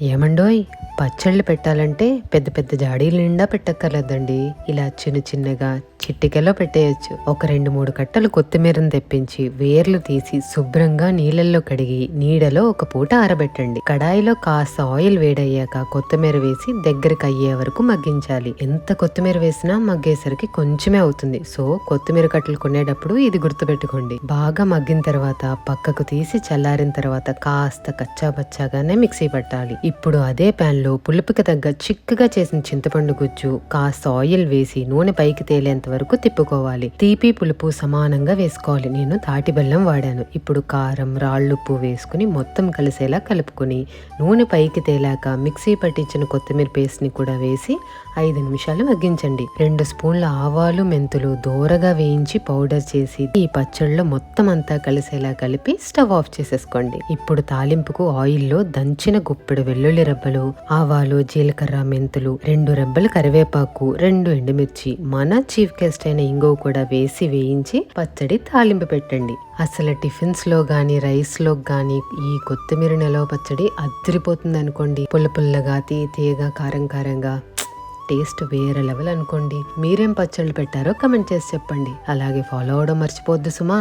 ఏమండోయ్? పచ్చళ్ళు పెట్టాలంటే పెద్ద పెద్ద జాడీలు నిండా పెట్టక్కర్లేదండి. ఇలా చిన్న చిన్నగా చిట్టికెలో పెట్టేయచ్చు. ఒక రెండు మూడు కట్టలు కొత్తిమీరను తెప్పించి వేర్లు తీసి శుభ్రంగా నీళ్ళల్లో కడిగి నీడలో ఒక పూట ఆరబెట్టండి. కడాయిలో కాస్త ఆయిల్ వేడయ్యాక కొత్తిమీర వేసి దగ్గరికి అయ్యే వరకు మగ్గించాలి. ఎంత కొత్తిమీర వేసినా మగ్గేసరికి కొంచెమే అవుతుంది. సో కొత్తిమీర కట్టలు కొనేటప్పుడు ఇది గుర్తుపెట్టుకోండి. బాగా మగ్గిన తర్వాత పక్కకు తీసి చల్లారిన తర్వాత కాస్త కచ్చాబచ్చాగానే మిక్సీ పట్టాలి. ఇప్పుడు అదే ప్యాన్ లో పులుపుకి తగ్గ చిక్కగా చేసిన చింతపండు గుజ్జు కాస్త ఆయిల్ వేసి నూనె పైకి తేలేంత వరకు తిప్పుకోవాలి. తీపి పులుపు సమానంగా వేసుకోవాలి. నేను తాటి బెల్లం వాడాను. ఇప్పుడు కారం రాళ్ళుప్పు వేసుకుని మొత్తం కలిసేలా కలుపుకొని నూనె పైకి తేలాక మిక్సీ పట్టించిన కొత్తిమీర పేస్ట్ని కూడా వేసి ఐదు నిమిషాలు మగ్గించండి. రెండు స్పూన్ల ఆవాలు మెంతులు దోరగా వేయించి పౌడర్ చేసి ఈ పచ్చళ్ళలో మొత్తం అంతా కలిసేలా కలిపి స్టవ్ ఆఫ్ చేసేసుకోండి. ఇప్పుడు తాలింపుకు ఆయిల్లో దంచిన గుప్పెడు వెల్లుల్లి రెబ్బలు ఆవాలు జీలకర్ర మెంతులు రెండు రెబ్బలు కరివేపాకు రెండు ఎండుమిర్చి మన చీఫ్ గెస్ట్ అయిన ఇంగో కూడా వేసి వేయించి పచ్చడి తాలింపు పెట్టండి. అసలు టిఫిన్స్లో గాని రైస్లో గాని ఈ కొత్తిమీర నిలవ పచ్చడి అద్దరిపోతుంది అనుకోండి. పుల్ల పుల్లగా తీ తీయగా కారం కారంగా టేస్ట్ వేరే లెవెల్ అనుకోండి. మీరేం పచ్చళ్ళు పెట్టారో కమెంట్ చేసి చెప్పండి. అలాగే ఫాలో అవడం మర్చిపోద్దు సుమా.